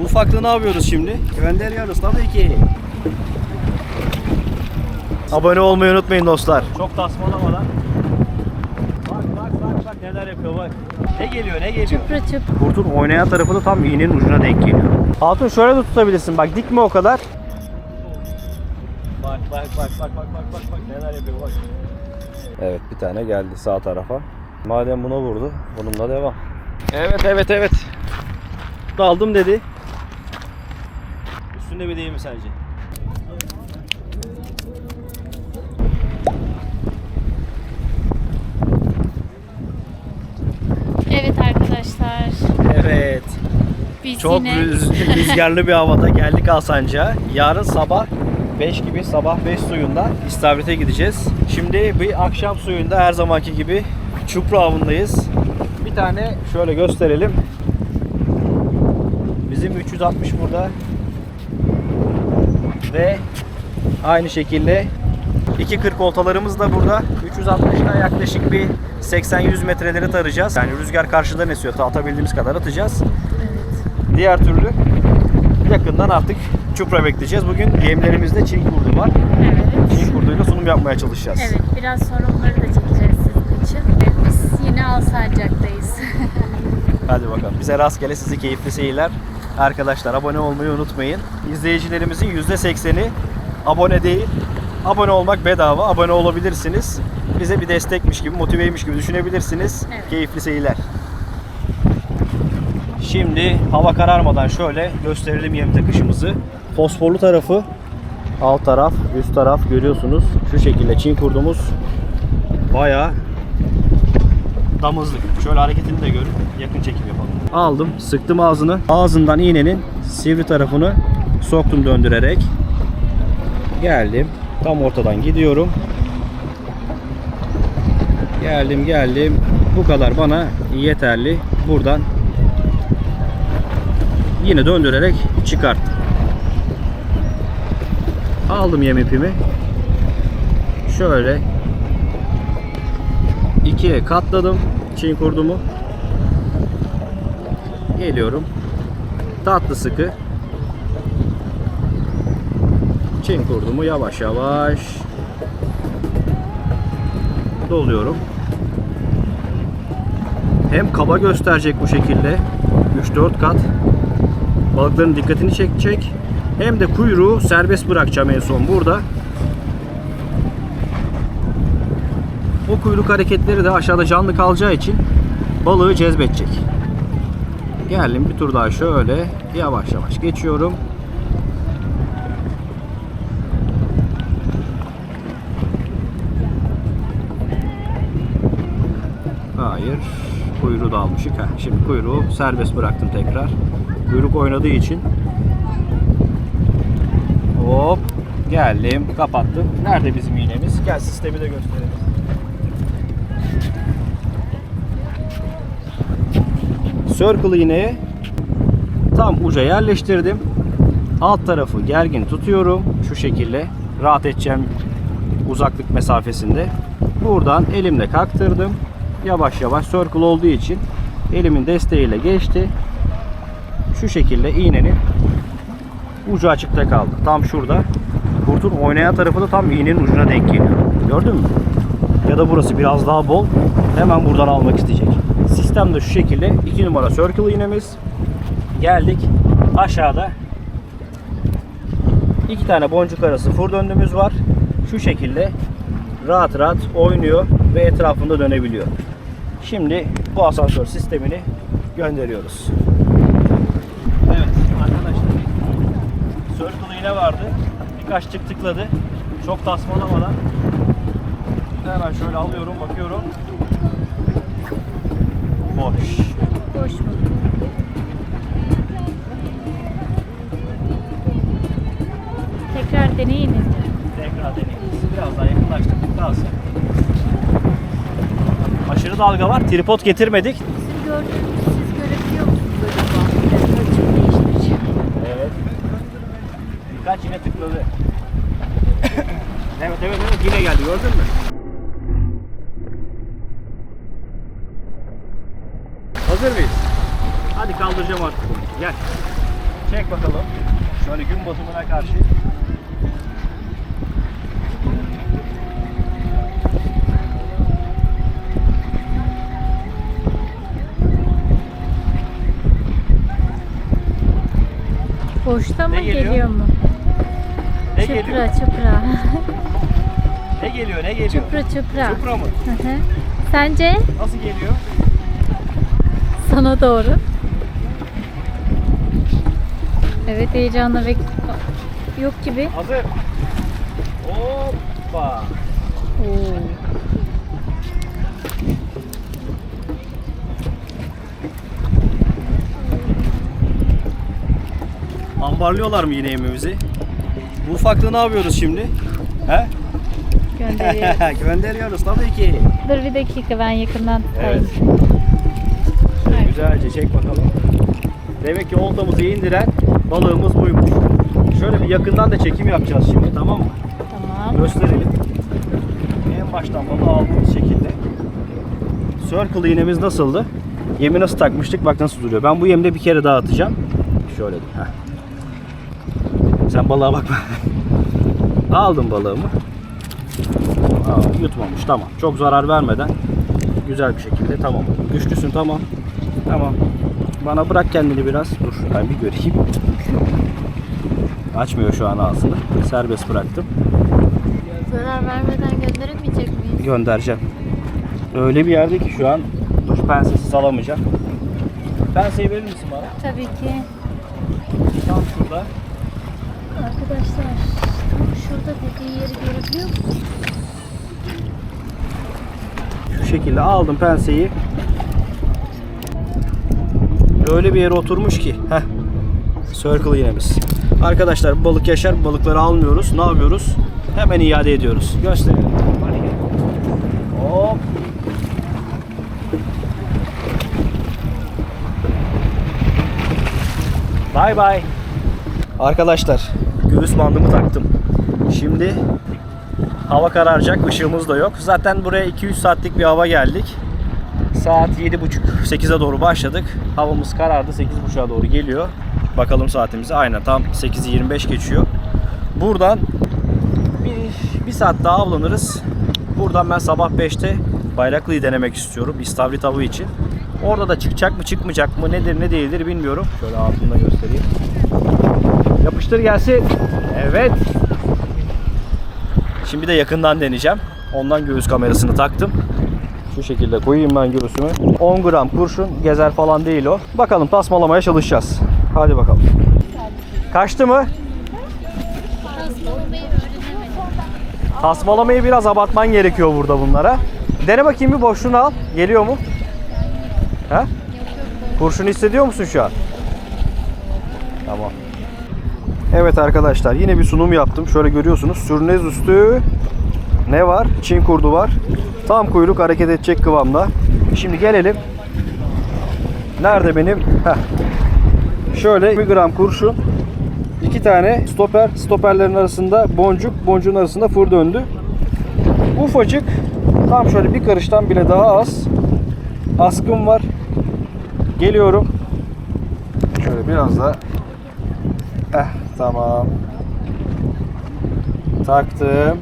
Bu ufaklığı ne yapıyoruz şimdi? Gönderiyoruz tabii ki. Abone olmayı unutmayın dostlar. Çok tasmalamadan. Bak bak bak bak neler yapıyor bak. Ne geliyor ne geliyor? Çıpra çıp. Kurtun oynayan tarafı da tam iğnenin ucuna denk geliyor. Hatun şöyle de tutabilirsin bak dikme o kadar. Bak bak bak bak bak bak bak bak neler yapıyor bak. Evet bir tane geldi sağ tarafa. Madem buna vurdu bununla devam. Evet evet evet. Daldım dedi. Üstünde bir değil mi sence? Evet arkadaşlar. Evet. Biz Çok yine rüz- rüzgarlı bir havada geldik Alsancak'a. Yarın sabah 5 gibi sabah 5 suyunda İstavrit'e gideceğiz. Şimdi bir akşam suyunda her zamanki gibi çupra avındayız. Bir tane şöyle gösterelim. Bizim 360 burada. Ve aynı şekilde 2.40 oltalarımız da burada. 360'da yaklaşık bir 80-100 metreleri tarayacağız. Yani rüzgar karşıdan esiyor. Atabildiğimiz kadar atacağız. Diğer türlü yakından artık çupra bekleyeceğiz. Bugün yemlerimizde çin kurdu var. evet. Çin kurduyla sunum yapmaya çalışacağız. Evet biraz sonra onları da çekeceğiz sizin için. Biz yine Alsancak'tayız. Hadi bakalım. Bize rastgele sizi keyifli seyirler. Arkadaşlar abone olmayı unutmayın. İzleyicilerimizin %80'i abone değil. Abone olmak bedava. Abone olabilirsiniz. Bize bir destekmiş gibi, motiveymiş gibi düşünebilirsiniz. Evet. Keyifli seyirler. Şimdi hava kararmadan şöyle gösterelim yem takışımızı. Fosforlu tarafı alt taraf, üst taraf görüyorsunuz. Şu şekilde çin kurdumuz bayağı damızlık. Şöyle hareketini de görün. Yakın çekim yapalım. Aldım, sıktım ağzını. Ağzından iğnenin sivri tarafını soktum döndürerek. Geldim. Tam ortadan gidiyorum. Geldim, geldim. Bu kadar bana yeterli. Buradan yine döndürerek çıkarttım. Aldım yem ipimi. Şöyle ikiye katladım çin kurdumu. Geliyorum. Tatlı sıkı. Çin kurdumu yavaş yavaş doluyorum. Hem kaba gösterecek bu şekilde 3-4 kat balıkların dikkatini çekecek. Hem de kuyruğu serbest bırakacağım en son burada. O kuyruk hareketleri de aşağıda canlı kalacağı için balığı cezbedecek. Geldim bir tur daha şöyle yavaş yavaş geçiyorum. Hayır. Kuyruğu da almışık. Heh, şimdi kuyruğu serbest bıraktım tekrar. Kuyruk oynadığı için Hop geldim kapattım. Nerede bizim iğnemiz? Gel sistemi de gösterelim. Circle iğneye tam uca yerleştirdim. Alt tarafı gergin tutuyorum. Şu şekilde rahat edeceğim uzaklık mesafesinde. Buradan elimle kaktırdım. Yavaş yavaş circle olduğu için elimin desteğiyle geçti. Şu şekilde iğnenin ucu açıkta kaldı. Tam şurada. Kurtun oynayan tarafı da tam iğnenin ucuna denk geliyor. Gördün mü? Ya da burası biraz daha bol. Hemen buradan almak isteyecek. Sistem de şu şekilde. 2 numara circle iğnemiz. Geldik. Aşağıda iki tane boncuk arası fır döndüğümüz var. Şu şekilde rahat rahat oynuyor ve etrafında dönebiliyor. Şimdi bu asansör sistemini gönderiyoruz. Evet arkadaşlar circle iğne vardı. Birkaç tık tıkladı. Çok tasmalamadan hemen şöyle alıyorum bakıyorum. Boş. Boş mu? Tekrar deneyiniz mi? Tekrar deneyelim. Biraz daha yakınlaştırdık kalsın. Aşırı dalga var. Tripod getirmedik. Bizim gördüğünüz siz görebiliyor musunuz acaba? Biraz ölçüm değiştireceğim. Evet. Birkaç yine tıkladı. evet evet evet yine geldi gördün mü? Hazır mıyız? Hadi kaldıracağım artık. Gel. Çek bakalım. Şöyle gün batımına karşı. Boşta mı Ne geliyor? geliyor mu? Ne çıpra geliyor? çıpra. Ne geliyor? Ne geliyor? çıpra çıpra. Çupra mı? Hı hı. Sence Nasıl geliyor? Sana doğru. Evet heyecanla bek yok gibi. Hazır. Hoppa. Oo. Ambarlıyorlar mı yine yemeğimizi? Bu ufaklığı ne yapıyoruz şimdi? He? Gönderiyoruz. Gönderiyoruz tabii ki. Dur bir dakika ben yakından tutayım. Evet. Güzelce çek bakalım. Demek ki oltamızı indiren balığımız buymuş. Şöyle bir yakından da çekim yapacağız şimdi tamam mı? Tamam. Gösterelim. En baştan balığı aldığımız şekilde. Circle iğnemiz nasıldı? Yemi nasıl takmıştık? Bak nasıl duruyor. Ben bu yemde bir kere daha atacağım. Şöyle. Heh. Sen balığa bakma. Aldım balığımı. Aa, yutmamış. Tamam. Çok zarar vermeden güzel bir şekilde tamam. Güçlüsün tamam. Tamam. Bana bırak kendini biraz. Dur ben bir göreyim. Açmıyor şu an ağzını. Serbest bıraktım. Zarar vermeden gönderemeyecek miyiz? Göndereceğim. Öyle bir yerde ki şu an dur pensesiz alamayacağım. Penseyi verir misin bana? Tabii ki. Tam şurada. Arkadaşlar tam şurada dediği yeri görebiliyor musunuz? Şu şekilde aldım penseyi. Öyle bir yere oturmuş ki. Heh. Circle iğnemiz. Arkadaşlar bu balık yaşar. Balıkları almıyoruz. Ne yapıyoruz? Hemen iade ediyoruz. Gösterelim. Hop. Bay bay. Arkadaşlar göğüs bandımı taktım. Şimdi hava kararacak, ışığımız da yok. Zaten buraya 2-3 saatlik bir hava geldik. Saat 7.30-8'e doğru başladık. Havamız karardı, 8.30'a doğru geliyor. Bakalım saatimize. Aynen tam 8'i 25 geçiyor. Buradan bir, bir saat daha avlanırız. Buradan ben sabah 5'te Bayraklı'yı denemek istiyorum. İstavrit avı için. Orada da çıkacak mı çıkmayacak mı nedir ne değildir bilmiyorum. Şöyle altında göstereyim. Yapıştır gelsin. Evet. Şimdi de yakından deneyeceğim. Ondan göğüs kamerasını taktım. Şu şekilde koyayım ben göğsümü. 10 gram kurşun gezer falan değil o. Bakalım tasmalamaya çalışacağız. Hadi bakalım. Kaçtı mı? Tasmalamayı biraz abartman gerekiyor burada bunlara. Dene bakayım bir boşluğunu al. Geliyor mu? He? Kurşunu hissediyor musun şu an? Tamam. Evet arkadaşlar yine bir sunum yaptım. Şöyle görüyorsunuz. Sürnez üstü ne var? Çin kurdu var. Tam kuyruk hareket edecek kıvamda. Şimdi gelelim. Nerede benim? Heh. Şöyle 1 gram kurşun. iki tane stoper. Stoperlerin arasında boncuk. Boncuğun arasında fır döndü. Ufacık. Tam şöyle bir karıştan bile daha az. Askım var. Geliyorum. Şöyle biraz da Eh tamam. Taktım.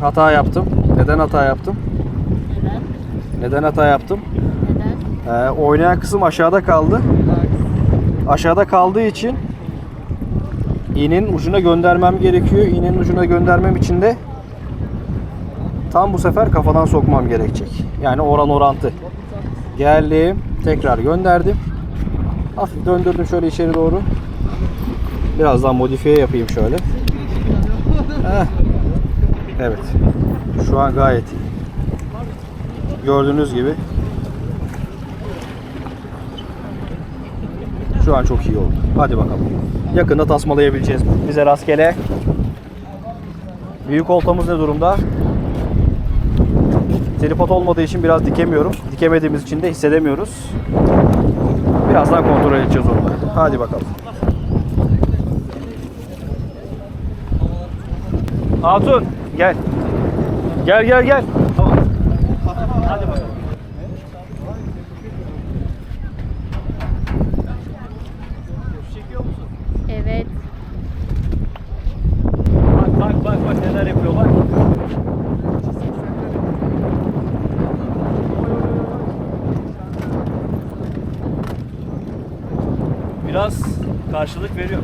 Hata yaptım. Neden hata yaptım? Neden? Neden hata yaptım? Neden? Ee, oynayan kısım aşağıda kaldı. Aşağıda kaldığı için iğnenin ucuna göndermem gerekiyor. İğnenin ucuna göndermem için de tam bu sefer kafadan sokmam gerekecek. Yani oran orantı. Geldim. Tekrar gönderdim. Hafif döndürdüm şöyle içeri doğru. Birazdan modifiye yapayım şöyle. Heh. Evet. Şu an gayet iyi. Gördüğünüz gibi Şu an çok iyi oldu. Hadi bakalım. Yakında tasmalayabileceğiz. Bize rastgele. Büyük oltamız ne durumda? Tripod olmadığı için biraz dikemiyorum. Dikemediğimiz için de hissedemiyoruz. Birazdan kontrol edeceğiz onu. Hadi bakalım. Hatun gel. Gel gel gel. Tamam. Hadi bakalım. Çekiyor musun? Evet. Bak bak bak bak neler yapıyor bak. Biraz karşılık veriyor.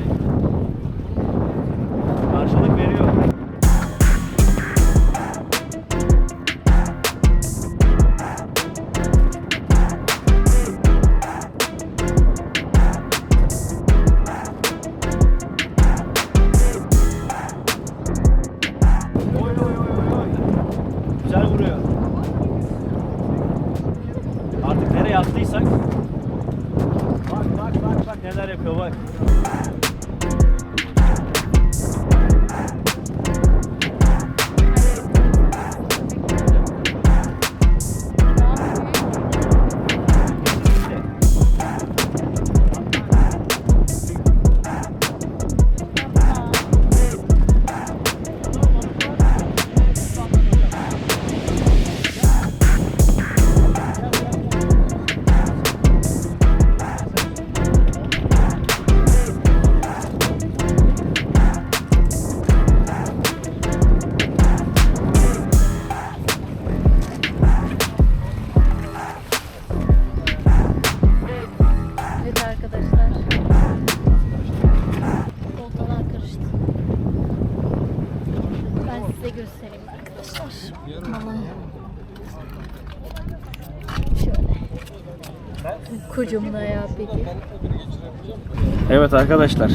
Arkadaşlar.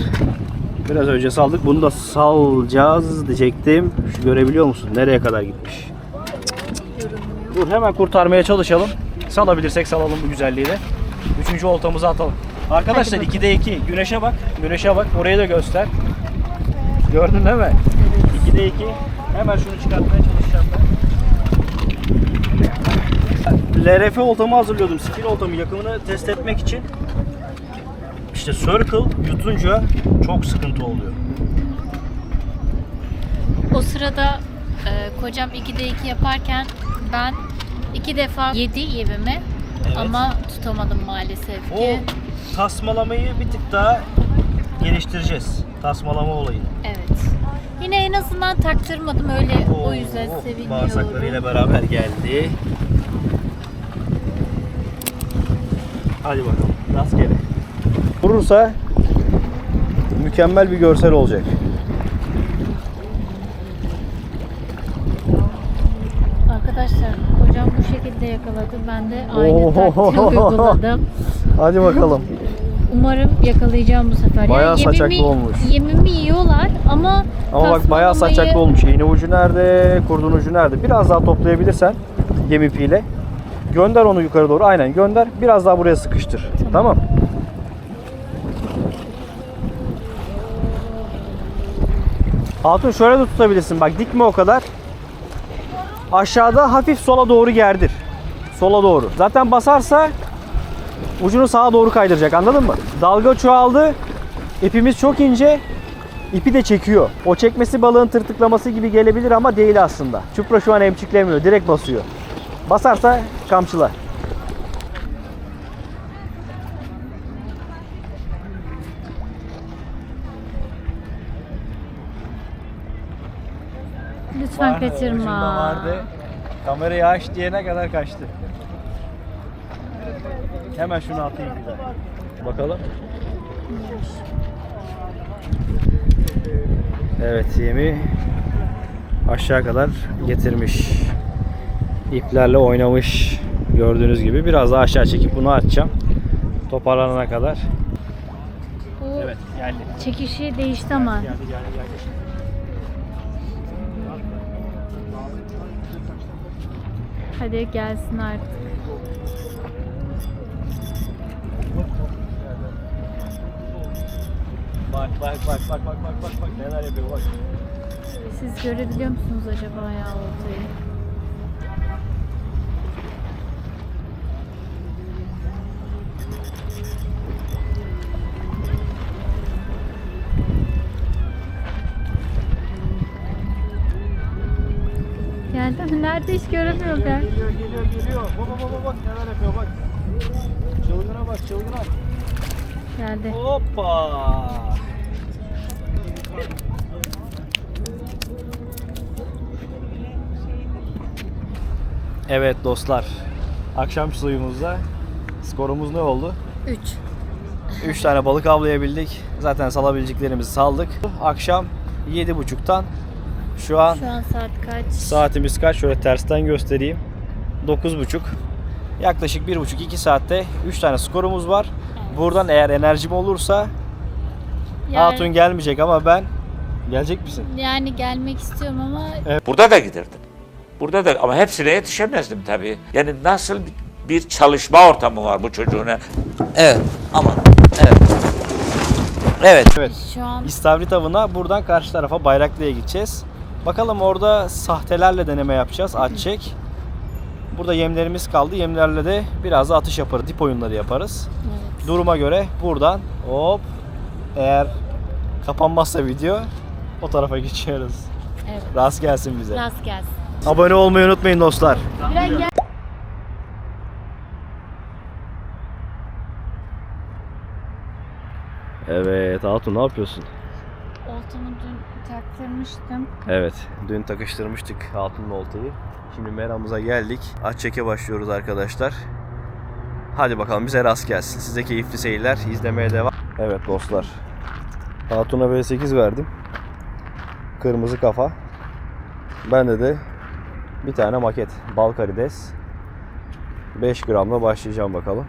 Biraz önce saldık. Bunu da salacağız diyecektim. Şu görebiliyor musun? Nereye kadar gitmiş? Dur hemen kurtarmaya çalışalım. Salabilirsek salalım bu güzelliğiyle. Üçüncü oltamızı atalım. Arkadaşlar Hadi 2'de 2. Güneşe bak. Güneşe bak. Orayı da göster. Gördün değil mi? 2'de 2. Hemen şunu çıkartmaya çalışacağım ben. LRF oltamı hazırlıyordum. Skill oltamı yakımını test etmek için. İşte circle yutunca çok sıkıntı oluyor. O sırada e, kocam 2'de 2 yaparken ben iki defa yedi yemimi Evet. ama tutamadım maalesef O ki. tasmalamayı bir tık daha geliştireceğiz. Tasmalama olayını. Evet. Yine en azından taktırmadım öyle o yüzden Oo, seviniyorum. Bağırsaklarıyla beraber geldi. Hadi bakalım. Rastgele. Vurursa mükemmel bir görsel olacak. Arkadaşlar kocam bu şekilde yakaladı. Ben de aynı taktiği uyguladım. Hadi bakalım. Umarım yakalayacağım bu sefer. Bayağı Yani saçaklı yemimi- olmuş. Yemimi yiyorlar ama Ama bak bayağı saçaklı olmuş. İğne ucu nerede? Kurdun ucu nerede? Biraz daha toplayabilirsen gemi ipiyle. Gönder onu yukarı doğru. Aynen gönder. Biraz daha buraya sıkıştır. Tamam. Hatun şöyle de tutabilirsin. Bak dikme o kadar. Aşağıda hafif sola doğru gerdir. Sola doğru. Zaten basarsa ucunu sağa doğru kaydıracak. Anladın mı? Dalga çoğaldı. İpimiz çok ince. İpi de çekiyor. O çekmesi balığın tırtıklaması gibi gelebilir ama değil aslında. Çupra şu an emçiklemiyor. Direkt basıyor. Basarsa kamçılar. Lütfen kaçırma. Kamerayı aç diyene kadar kaçtı. Hemen şunu atayım bir daha. Bakalım. Evet yemi aşağı kadar getirmiş. İplerle oynamış. Gördüğünüz gibi biraz daha aşağı çekip bunu açacağım. Toparlanana kadar. Bu Evet geldi. çekişi değişti ama. Geldi geldi geldi. Hadi gelsin artık. Bak bak bak bak bak bak bak bak neler yapıyor bak. Siz görebiliyor musunuz acaba ya oltayı? Nerede hiç göremiyorum ben. Geliyor geliyor geliyor. Baba baba bak neler yapıyor bak. Çılgına bak çılgına. Geldi. Hoppa. Evet dostlar. Akşam suyumuzda skorumuz ne oldu? 3. 3 tane balık avlayabildik. Zaten salabileceklerimizi saldık. Akşam 7.30'tan şu an Şu an saat kaç? saatimiz kaç? Şöyle tersten göstereyim. 9.30. Yaklaşık 1.5-2 saatte 3 tane skorumuz var. Buradan eğer enerjim olursa Yani, Hatun gelmeyecek ama ben gelecek misin? yani gelmek istiyorum ama Burada da giderdim. Burada da ama hepsine yetişemezdim tabii. Yani nasıl bir çalışma ortamı var bu çocuğun. Evet ama evet. Evet. Evet. şu an İstavrit avına buradan karşı tarafa Bayraklı'ya gideceğiz. Bakalım orada sahtelerle deneme yapacağız. At çek. Burada yemlerimiz kaldı. Yemlerle de biraz da atış yaparız. Dip oyunları yaparız. evet. Duruma göre buradan hop eğer kapanmazsa video o tarafa geçiyoruz. Evet. Rast gelsin bize. Rast gelsin. Abone olmayı unutmayın dostlar. Biraz gel. Evet Hatun ne yapıyorsun? Taktırmıştım. Evet, dün takıştırmıştık Hatun'un oltayı. Şimdi meramıza geldik. Aç çeke başlıyoruz arkadaşlar. Hadi bakalım bize rast gelsin. Size keyifli seyirler. izlemeye devam. Evet dostlar. Hatun'a V8 verdim. Kırmızı kafa. Bende de bir tane maket. Bal karides. 5 gramla başlayacağım bakalım.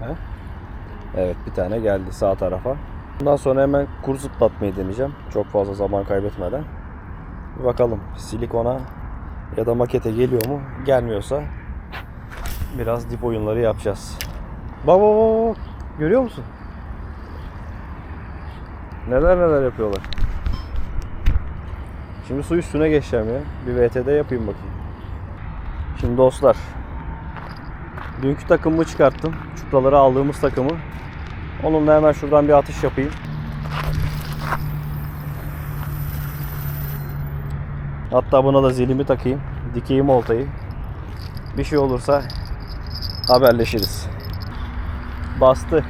He? Evet tane geldi sağ tarafa. Bundan sonra hemen kur zıplatmayı deneyeceğim. Çok fazla zaman kaybetmeden. Bir bakalım silikona ya da makete geliyor mu? Gelmiyorsa biraz dip oyunları yapacağız. Bak bak. Görüyor musun? Neler neler yapıyorlar. Şimdi su üstüne geçeceğim ya. Bir VTD yapayım bakayım. Şimdi dostlar Dünkü takımımı çıkarttım. Çupraları aldığımız takımı. Onunla hemen şuradan bir atış yapayım. Hatta buna da zilimi takayım. Dikeyim oltayı. Bir şey olursa haberleşiriz. Bastı.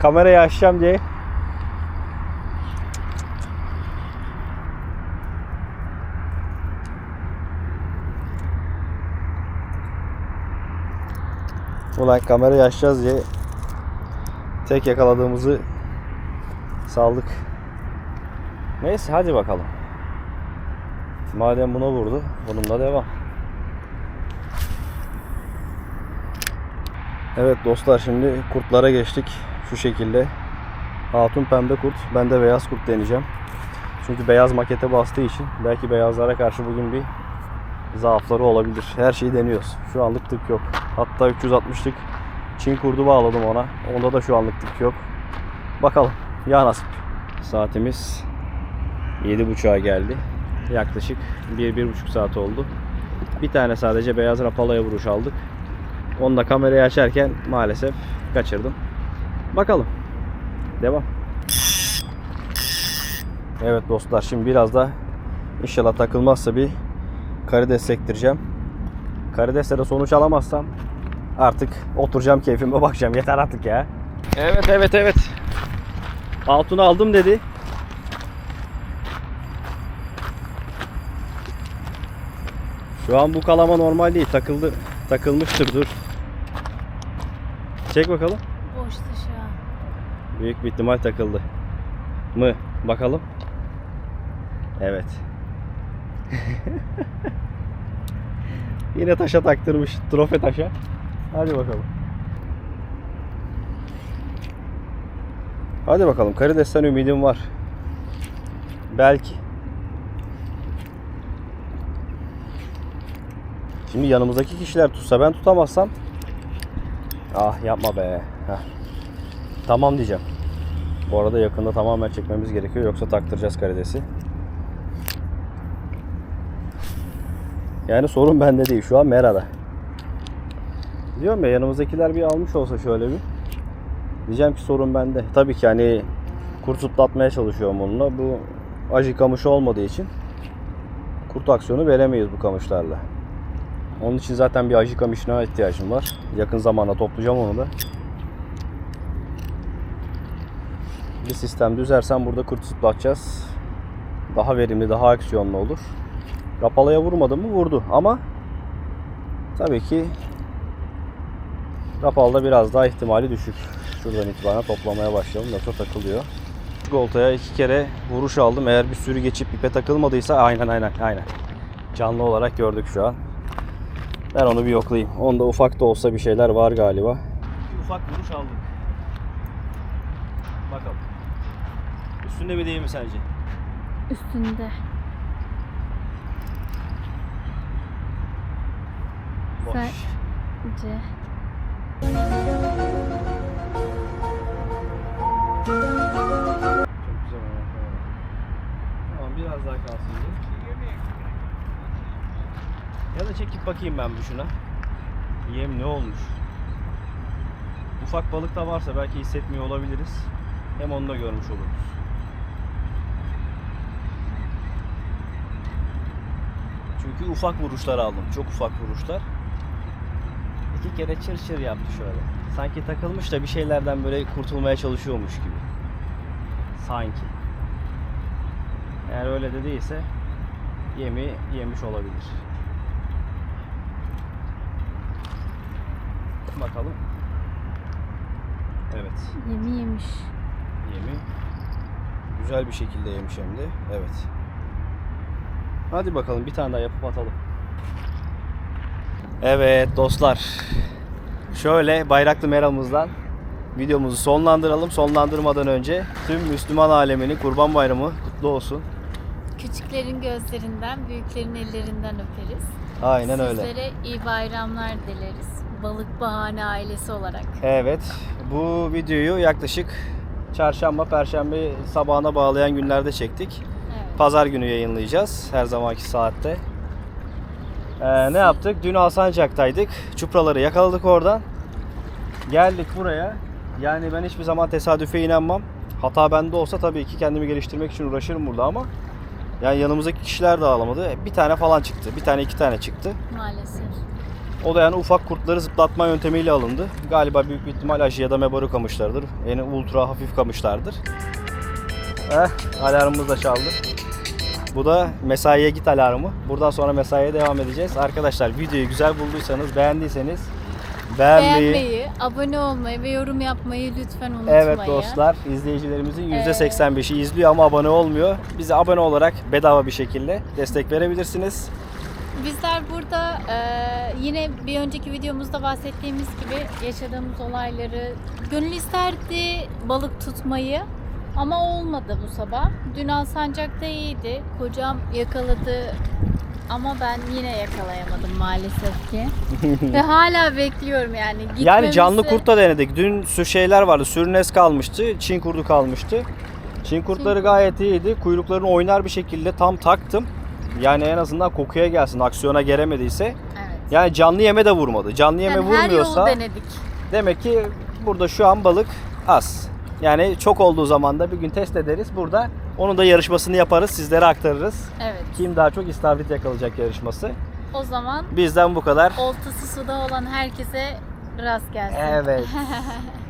Kamerayı açacağım diye Ulan kamerayı açacağız diye tek yakaladığımızı saldık. Neyse hadi bakalım. Madem buna vurdu, bununla devam. Evet dostlar şimdi kurtlara geçtik. Şu şekilde. Hatun pembe kurt, ben de beyaz kurt deneyeceğim. Çünkü beyaz makete bastığı için belki beyazlara karşı bugün bir zaafları olabilir. Her şeyi deniyoruz. Şu anlık tık yok. Hatta 360'lık Çin kurdu bağladım ona. Onda da şu anlık tık yok. Bakalım. Ya nasip. Saatimiz 7.30'a geldi. Yaklaşık 1-1.5 saat oldu. Bir tane sadece beyaz rapalaya vuruş aldık. Onu da kamerayı açarken maalesef kaçırdım. Bakalım. Devam. Evet dostlar şimdi biraz da inşallah takılmazsa bir karides sektireceğim. Karidesle de sonuç alamazsam artık oturacağım keyfime bakacağım. Yeter artık ya. Evet evet evet. Altını aldım dedi. Şu an bu kalama normal değil. Takıldı. Takılmıştır dur. Çek bakalım. Boştu şu an. Büyük bir ihtimal takıldı. Mı? Bakalım. Evet. Yine taşa taktırmış. Trofe taşa. Hadi bakalım. Hadi bakalım. Karidesten ümidim var. Belki. Şimdi yanımızdaki kişiler tutsa ben tutamazsam Ah yapma be. Heh. Tamam diyeceğim. Bu arada yakında tamamen çekmemiz gerekiyor yoksa taktıracağız karidesi. Yani sorun bende değil. Şu an Mera'da. Diyorum ya yanımızdakiler bir almış olsa şöyle bir. Diyeceğim ki sorun bende. Tabii ki hani kurt zıplatmaya çalışıyorum onunla. Bu aji kamışı olmadığı için kurt aksiyonu veremeyiz bu kamışlarla. Onun için zaten bir aji kamışına ihtiyacım var. Yakın zamanda toplayacağım onu da. Bir sistem düzersem burada kurt zıplatacağız. Daha verimli, daha aksiyonlu olur. Rapalaya vurmadı mı? Vurdu ama tabii ki Rapalda biraz daha ihtimali düşük. Şuradan itibaren toplamaya başlayalım. Yoksa takılıyor. Goltaya iki kere vuruş aldım. Eğer bir sürü geçip ipe takılmadıysa aynen aynen aynen. Canlı olarak gördük şu an. Ben onu bir yoklayayım. Onda ufak da olsa bir şeyler var galiba. Bir ufak vuruş aldık. Bakalım. Üstünde mi değil mi sence? Üstünde. Boş. Sen- Tamam biraz daha kalsın. Ya da çekip bakayım ben bir şuna. Yem ne olmuş? Ufak balık da varsa belki hissetmiyor olabiliriz. Hem onu da görmüş oluruz. Çünkü ufak vuruşlar aldım. Çok ufak vuruşlar. İki kere çır çır yaptı şöyle. Sanki takılmış da bir şeylerden böyle kurtulmaya çalışıyormuş gibi. Sanki. Eğer öyle de değilse yemi yemiş olabilir. Bakalım. Evet. Yemi yemiş. Yemi güzel bir şekilde yemiş hem de. Evet. Hadi bakalım bir tane daha yapıp atalım. Evet dostlar. Şöyle bayraklı meramızdan videomuzu sonlandıralım. Sonlandırmadan önce tüm Müslüman aleminin Kurban Bayramı kutlu olsun. Küçüklerin gözlerinden, büyüklerin ellerinden öperiz. Aynen öyle. Sizlere iyi bayramlar dileriz. Balık Bahane ailesi olarak. Evet. Bu videoyu yaklaşık çarşamba, perşembe sabahına bağlayan günlerde çektik. Evet. Pazar günü yayınlayacağız her zamanki saatte. Ee, ne yaptık? Dün Alsancak'taydık. Çupraları yakaladık oradan. Geldik buraya. Yani ben hiçbir zaman tesadüfe inanmam. Hata bende olsa tabii ki kendimi geliştirmek için uğraşırım burada ama yani yanımızdaki kişiler de ağlamadı. Bir tane falan çıktı. Bir tane iki tane çıktı. Maalesef. O da yani ufak kurtları zıplatma yöntemiyle alındı. Galiba büyük bir ihtimal aji ya da mebaru kamışlardır. Yani ultra hafif kamışlardır. Eh, alarmımız da çaldı. Bu da mesaiye git alarmı. Buradan sonra mesaiye devam edeceğiz. Arkadaşlar videoyu güzel bulduysanız, beğendiyseniz beğenmeyi, Beğenmeyi, abone olmayı ve yorum yapmayı lütfen unutmayın. Evet dostlar, izleyicilerimizin Evet. %85'i izliyor ama abone olmuyor. Bize abone olarak bedava bir şekilde destek verebilirsiniz. Bizler burada e, yine bir önceki videomuzda bahsettiğimiz gibi yaşadığımız olayları gönül isterdi balık tutmayı ama olmadı bu sabah. Dün Alsancak'ta iyiydi. Kocam yakaladı ama ben yine yakalayamadım maalesef ki. Ve hala bekliyorum yani. Yani canlı kurt da denedik. Dün su şeyler vardı. Sürünes kalmıştı. Çin kurdu kalmıştı. Çin kurtları Çin gayet iyiydi. Kuyruklarını oynar bir şekilde tam taktım. Yani en azından kokuya gelsin. Aksiyona gelemediyse. Evet. Yani canlı yeme de vurmadı. Canlı yeme Yani her yolu vurmuyorsa denedik. demek ki burada şu an balık az. Yani çok olduğu zaman da bir gün test ederiz. Burada onun da yarışmasını yaparız. Sizlere aktarırız. Evet. Kim daha çok istavrit yakalayacak yarışması. O zaman Bizden bu kadar. oltası suda olan herkese rast gelsin. Evet.